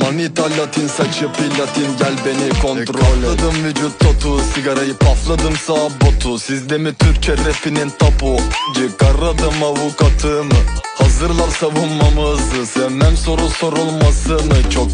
Manita latin saçı platin gel beni kontrol et. Katladım vücut totu sigarayı pafladım sağ botu. Sizde mi Türkçe rapinin tapu? Çıkaradım avukatımı. Hazırlar savunmamızı Sevmem soru sorulmasını çok